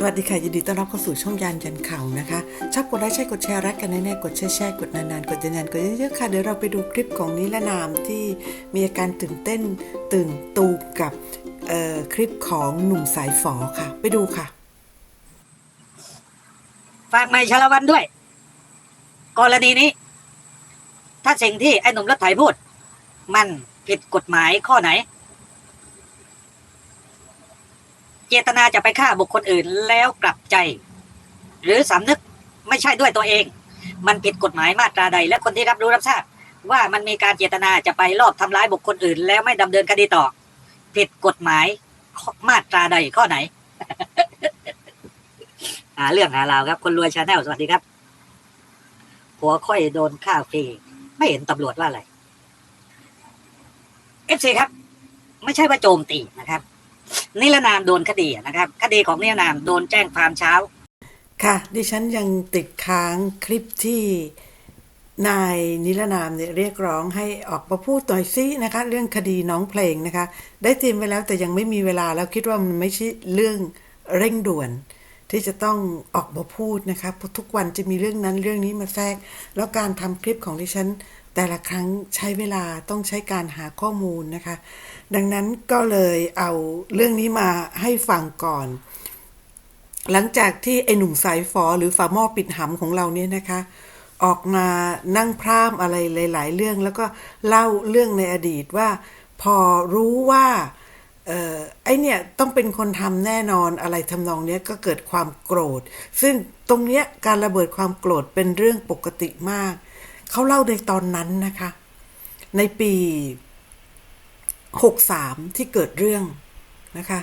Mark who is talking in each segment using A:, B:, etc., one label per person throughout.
A: สวัสดีค่ะ ยินดีต้อนรับเข้าสู่ช่องยานยันข่าวนะคะ ชอบกดไลค์ใช่กดแชร์รักกันแน่ๆกดแชร์แชร์กดนานๆ กดยันๆกดเยอะๆค่ะ เดี๋ยวเราไปดูคลิปของนิรนามที่มีอาการตื่นเต้นตื่นตูมกับเอ่อคลิปของหนุ่มสายฝอค่ะ ไปดูค่ะ
B: ฝากไม่ชลวันด้วย กรณีนี้ ถ้าสิ่งที่ไอ้หนุ่มรถไถพูด มันผิดกฎหมายข้อไหน เจตนาจะไปฆ่าบุคคลอื่นแล้วกลับใจ หรือสำนึกไม่ใช่ด้วยตัวเอง มันผิดกฎหมายมาตราใด และคนที่รับรู้รับทราบว่ามันมีการเจตนาจะไปลอบทำร้ายบุคคลอื่น แล้วไม่ดำเนินคดีต่อ ผิดกฎหมายมาตราใดข้อไหนหาเรื่องหาราวครับ คนรวยชาแนลสวัสดีครับ หัวค่อยโดนฆ่าฟรีไม่เห็นตำรวจว่าอะไรเอฟซีครับ ไม่ใช่ว่าโจมตีนะครับ นิรนามโดนคดีนะครับ คดีของนิรนามโดนแจ้งความเช้า
A: ค่ะ ดิฉันยังติดค้างคลิปที่นายนิรนามเนี่ยเรียกร้องให้ออกมาพูดหน่อยซินะคะ เรื่องคดีน้องเพลงนะคะ ได้เตรียมไว้แล้วแต่ยังไม่มีเวลาแล้วคิดว่ามันไม่ใช่เรื่องเร่งด่วน ที่จะต้องออกมาพูดนะคะเพราะทุกวันจะมีเรื่องนั้นเรื่องนี้มาแทรก แล้วการทำคลิปของดิฉัน แต่ละครั้งใช้เวลาต้องใช้การหาข้อมูลนะคะ ดังนั้นก็เลยเอาเรื่องนี้มาให้ฟังก่อน หลังจากที่ไอ้หนุ่มสายฟอหรือฝาหม้อปิดหำของเราเนี่ยนะคะออกมานั่งพร่ำอะไรหลาย ๆ เรื่องแล้วก็เล่าเรื่องในอดีตว่า พอรู้ว่า ออไอเนี่ยต้องเป็นคนทำแน่นอนอะไรทำนองเนี้ยก็เกิดความโกรธ ซึ่งตรงเนี้ยการระเบิดความโกรธเป็นเรื่องปกติมาก เขาเล่าในตอนนั้นนะคะ ในปี 63 ที่เกิดเรื่องนะคะ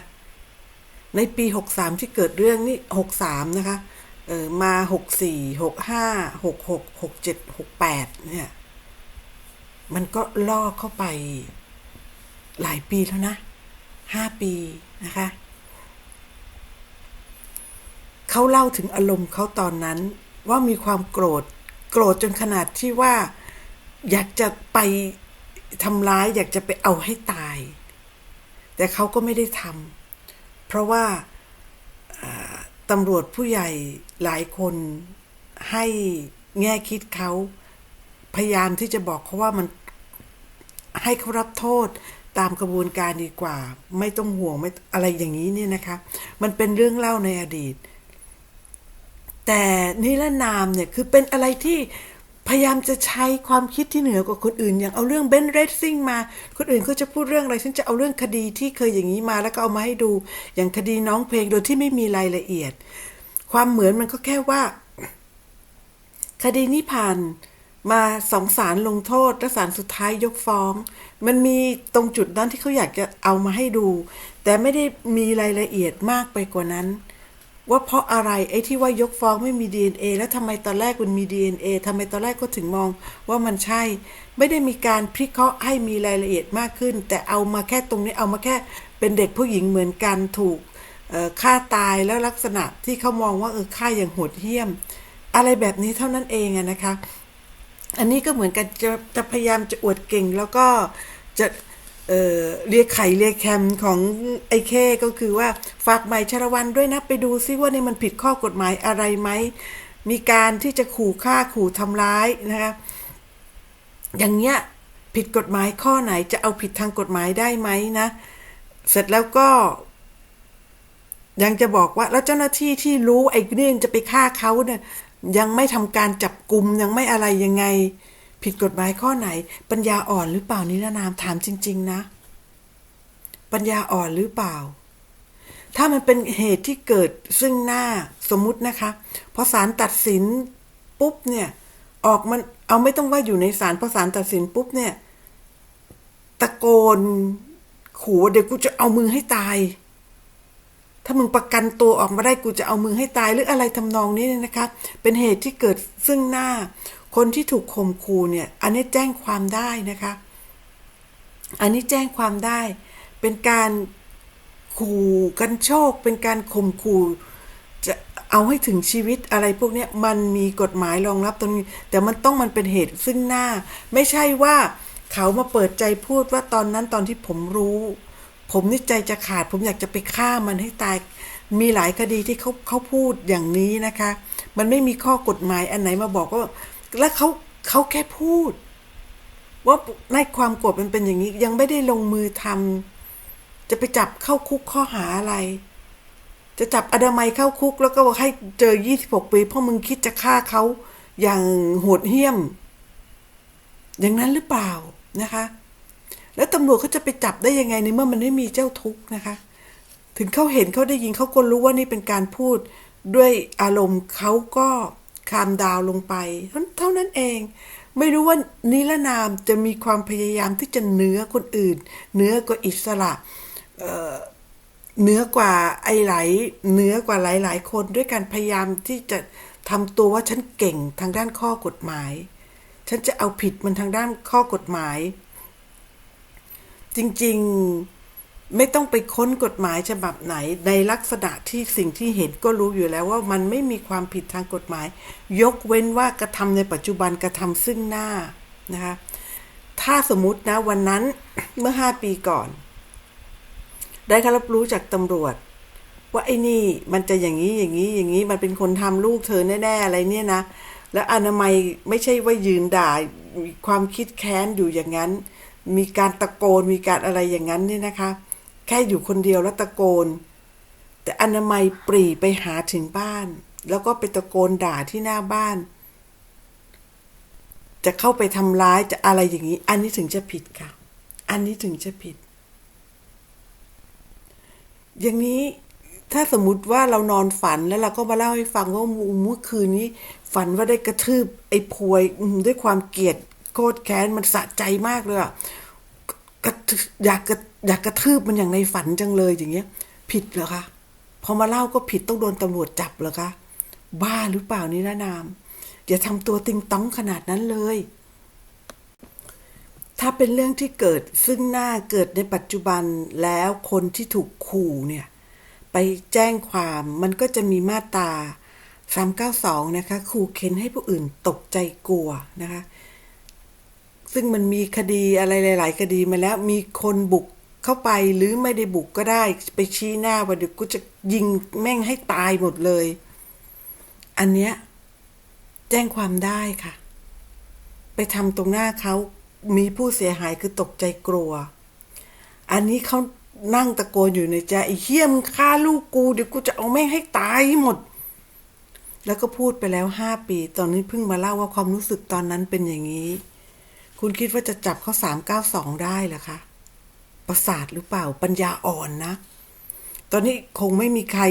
A: ในปี 63 ที่เกิดเรื่องนี่ 63 นะคะเออมา 64 65 66 67 68 เนี่ย มันก็ล่อเข้าไปหลายปีแล้วนะ 5 ปีนะคะเขาเล่าถึงอารมณ์เขาตอนนั้นว่ามีความโกรธ โกรธจนขนาดที่ว่า อยากจะไปทำร้าย อยากจะไปเอาให้ตาย แต่เขาก็ไม่ได้ทำเพราะว่าอ่าตำรวจผู้ใหญ่หลายคนให้แง่คิดเขาพยายามที่จะบอกเขาว่ามันให้เขารับโทษ ตามกระบวนการดีกว่า ไม่ต้องห่วงไม่อะไรอย่างนี้เนี่ยนะคะ มันเป็นเรื่องเล่าในอดีต แต่นิรนามเนี่ยคือเป็นอะไรที่พยายามจะใช้ความคิดที่เหนือกว่าคนอื่น อย่างเอาเรื่องเบนเรดซิ่งมา คนอื่นเขาจะพูดเรื่องอะไรฉันจะเอาเรื่องคดีที่เคยอย่างนี้มาแล้วก็เอามาให้ดู อย่างคดีน้องเพลงโดยที่ไม่มีรายละเอียด ความเหมือนมันก็แค่ว่า คดีนี้ผ่านมาสองศาลลงโทษและศาลสุดท้ายยกฟ้อง มันมีตรงจุดนั้นที่เขาอยากจะเอามาให้ดู แต่ไม่ได้มีรายละเอียดมากไปกว่านั้น ว่าเพราะอะไรไอ้ที่ว่ายกฟ้องไม่มี DNA แล้วทำไมตอนแรกมันมี DNA ทำไมตอนแรกก็ถึงมองว่ามันใช่ ไม่ได้มีการพิเคราะห์ให้มีรายละเอียดมากขึ้น แต่เอามาแค่ตรงนี้เอามาแค่เป็นเด็กผู้หญิงเหมือนกันถูกฆ่าตายแล้วลักษณะที่เขามองว่าเออฆ่าอย่างโหดเหี้ยม อะไรแบบนี้เท่านั้นเองอะนะคะ อันนี้ก็เหมือนกันจะจะพยายามจะอวดเก่ง แล้วก็จะเออเรียกไข่เรียกแคมของไอ้เค่ก็คือว่าฝากใหม่ชรวันด้วยนะ ไปดูซิว่านี่มันผิดข้อกฎหมายอะไรไหม มีการที่จะขู่ฆ่าขู่ทำร้ายนะคะอย่างเงี้ยผิดกฎหมายข้อไหนจะเอาผิดทางกฎหมายได้ไหมนะ เสร็จแล้วก็ ยังจะบอกว่าแล้วเจ้าหน้าที่ที่รู้ไอ้นี่จะไปฆ่าเขาเนี่ย ยังไม่ทำการจับกลุ่มยังไม่อะไรยังไง ผิดกฎหมายข้อไหน ปัญญาอ่อนหรือเปล่านิรนามถามจริง ๆ นะ ปัญญาอ่อนหรือเปล่า ถ้ามันเป็นเหตุที่เกิดซึ่งหน้าสมมุตินะคะพอศาลตัดสินปุ๊บเนี่ย ออกมันเอาไม่ต้องว่าอยู่ในศาลพอศาลตัดสินปุ๊บเนี่ย ตะโกนขู่เดี๋ยวกูจะเอามือให้ตาย ถ้ามึงประกันตัวออกมาได้กูจะเอามือให้ตายหรืออะไรทำนองนี้เนี่ยนะคะ เป็นเหตุที่เกิดซึ่งหน้า คนที่ถูกข่มขู่เนี่ย อันนี้แจ้งความได้นะคะ อันนี้แจ้งความได้ เป็นการขู่กันโชค เป็นการข่มขู่จะเอาให้ถึงชีวิตอะไรพวกนี้มันมีกฎหมายรองรับตรงนี้ แต่มันต้องมันเป็นเหตุซึ่งหน้า ไม่ใช่ว่าเขามาเปิดใจพูดว่าตอนนั้นตอนที่ผมรู้ ผมนี่ใจจะขาด ผมอยากจะไปฆ่ามันให้ตาย มีหลายคดีที่เขาเขาพูดอย่างนี้นะคะ มันไม่มีข้อกฎหมายอันไหนมาบอกว่า แล้วเขาเขาแค่พูด ว่าในความโกรธมันเป็นอย่างนี้ ยังไม่ได้ลงมือทำจะไปจับเข้าคุกข้อหาอะไร จะจับอดามัยเข้าคุกแล้วก็ให้เจอ26ปีเพราะมึงคิดจะฆ่าเขาอย่างโหดเหี้ยม อย่างนั้นหรือเปล่านะคะ ตำรวจเขาจะไปจับได้ยังไงในเมื่อมันไม่มีเจ้าทุกข์นะคะ ถึงเขาเห็นเขาได้ยินเขาก็รู้ว่านี่เป็นการพูดด้วยอารมณ์เขาก็คามดาวลงไป เท่านั้นเอง ไม่รู้ว่านิรนามจะมีความพยายามที่จะเหนือคนอื่นเหนือกว่าอิสระเหนือกว่าไอ้หลเหนือกว่าหลาย ๆ คนด้วยการพยายามที่จะทำตัวว่าฉันเก่งทางด้านข้อกฎหมาย ฉันจะเอาผิดมันทางด้านข้อกฎหมาย จริงๆไม่ต้องไปค้นกฎหมายฉบับไหน ในลักษณะที่สิ่งที่เห็นก็รู้อยู่แล้วว่ามันไม่มีความผิดทางกฎหมาย ยกเว้นว่ากระทำในปัจจุบันกระทำซึ่งหน้านะคะถ้าสมมตินะวันนั้นเมื่อห้าปีก่อน ได้รับรู้จากตำรวจ ว่าไอ้นี่มันจะอย่างนี้อย่างนี้อย่างนี้มันเป็นคนทำลูกเธอแน่ๆอะไรเนี่ยนะ แล้วอนามัยไม่ใช่ว่ายืนด่าความคิดแค้นอยู่อย่างนั้น มีการตะโกนมีการอะไรอย่างนั้นเนี่ยนะคะ แค่อยู่คนเดียวแล้วตะโกน แต่อนามัยปรีไปหาถึงบ้าน แล้วก็ไปตะโกนด่าที่หน้าบ้าน จะเข้าไปทำร้ายจะอะไรอย่างนี้ อันนี้ถึงจะผิดค่ะ อันนี้ถึงจะผิด อย่างนี้ถ้าสมมติว่าเรานอนฝันแล้วเราก็มาเล่าให้ฟังว่าเมื่อคืนนี้ ฝันว่าได้กระทืบไอ้พวยอืมด้วยความเกลียด โคตรแค้นมันสะใจมากเลยอะกระอยากกระอยากกระทืบมันอย่างในฝันจังเลยอย่างเงี้ย ผิดเหรอคะพอมาเล่าก็ผิดต้องโดนตำรวจจับเหรอคะบ้าหรือเปล่านี่นะนามอย่าทำตัวติงต้องขนาดนั้นเลย ถ้าเป็นเรื่องที่เกิดซึ่งหน้าเกิดในปัจจุบันแล้วคนที่ถูกขู่เนี่ย ไปแจ้งความมันก็จะมีมาตรา392 นะคะขู่เข็นให้ผู้อื่นตกใจกลัวนะคะ ซึ่งมันมีคดีอะไรหลาย ๆ คดีมาแล้วมีคนบุกเข้าไปหรือไม่ได้บุกก็ได้ ไปชี้หน้าว่าเดี๋ยวกูจะยิงแม่งให้ตายหมดเลย อันเนี้ยแจ้งความได้ค่ะ ไปทำตรงหน้าเขามีผู้เสียหายคือตกใจกลัว อันนี้เขานั่งตะโกนอยู่ในใจไอ้เหี้ยมฆ่าลูกกูเดี๋ยวกูจะเอาแม่งให้ตายหมด แล้วก็พูดไปแล้วห้าปี ตอนนี้เพิ่งมาเล่าว่าความรู้สึกตอนนั้นเป็นอย่างนี้ คุณคิดว่าจะจับเขาสามเก้าสองได้เหรอคะ ประสาทหรือเปล่า ปัญญาอ่อนนะ ตอนนี้คงไม่มีใคร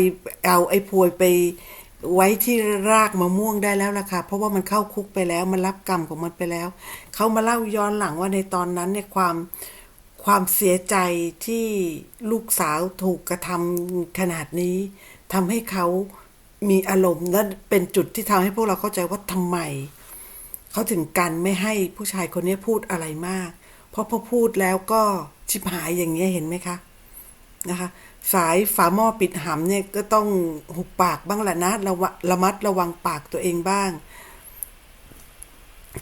A: เอาไอ้พวยไปไว้ที่รากมะม่วงได้แล้วล่ะค่ะ เพราะว่ามันเข้าคุกไปแล้ว มันรับกรรมของมันไปแล้ว เขามาเล่าย้อนหลังว่าในตอนนั้นเนี่ยความความเสียใจที่ลูกสาวถูกกระทำขนาดนี้ทำให้เขามีอารมณ์และเป็นจุดที่ทำให้พวกเราเข้าใจว่าทำไม เขาถึงกันไม่ให้ผู้ชายคนนี้พูดอะไรมาก เพราะพอพูดแล้วก็ชิบหายอย่างเงี้ยเห็นไหมคะนะคะ สายฝาหม้อปิดหำเนี่ยก็ต้องหุบปากบ้างแหละนะระระมัดระวังปากตัวเองบ้าง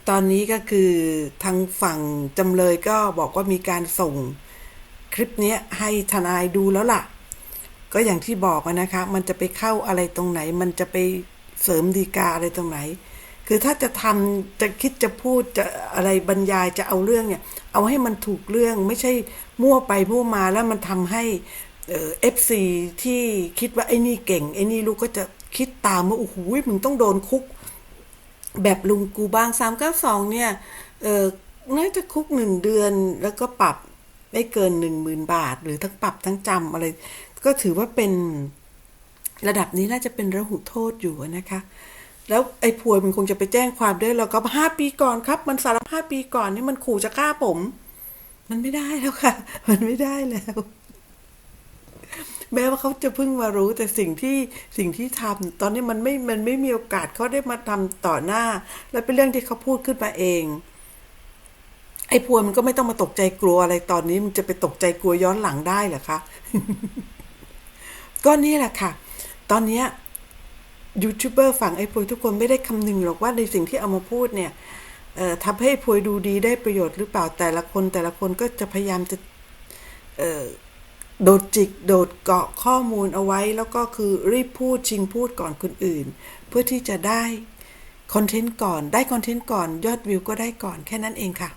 A: ตอนนี้ก็คือทางฝั่งจำเลยก็บอกว่ามีการส่งคลิปนี้ให้ทนายดูแล้วล่ะ ก็อย่างที่บอกนะคะ มันจะไปเข้าอะไรตรงไหน มันจะไปเสริมดีกาอะไรตรงไหน คือถ้าจะทำจะคิดจะพูดจะอะไรบรรยายจะเอาเรื่องเนี่ย เอาให้มันถูกเรื่องไม่ใช่มั่วไปมั่วมาแล้วมันทำให้เอฟซีที่คิดว่าไอ้นี่เก่งไอ้นี่ลูกก็จะคิดตามว่าโอ้โหมึงต้องโดนคุก แบบลุงกูบ้างสามเก้าสองเนี่ยเออน่าจะคุกหนึ่งเดือนแล้วก็ปรับไม่เกินหนึ่งหมื่นบาท หรือทั้งปรับทั้งจำอะไร ก็ถือว่าเป็นระดับนี้น่าจะเป็นระหุโทษอยู่นะคะ แล้วไอ้พวยมันคงจะไปแจ้งความด้วยเราก็ห้าปีก่อนครับ มันสารภาพปีก่อนนี่มันขู่จะฆ่าผม มันไม่ได้แล้วค่ะ มันไม่ได้แล้ว แม้ว่าเขาจะเพิ่งมารู้แต่สิ่งที่สิ่งที่ทำตอนนี้มันไม่มันไม่มีโอกาสเขาได้มาทำต่อหน้า และเป็นเรื่องที่เขาพูดขึ้นมาเอง ไอ้พวยมันก็ไม่ต้องมาตกใจกลัวอะไรตอนนี้ มันจะไปตกใจกลัวย้อนหลังได้เหรอคะก็นี่แหละค่ะ ตอนเนี้ย ยูทูบเบอร์ฝั่งไอ้พวยทุกคนไม่ได้คำนึงหรอกว่าในสิ่งที่เอามาพูดเนี่ยทำให้พวยดูดีได้ประโยชน์หรือเปล่าแต่ละคนแต่ละคนก็จะพยายามจะโดดจิกโดดเกาะข้อมูลเอาไว้ แล้วก็คือรีบพูดชิงพูดก่อนคนอื่น เพื่อที่จะได้คอนเทนต์ก่อนได้คอนเทนต์ก่อนยอดวิวก็ได้ก่อนแค่นั้นเองค่ะ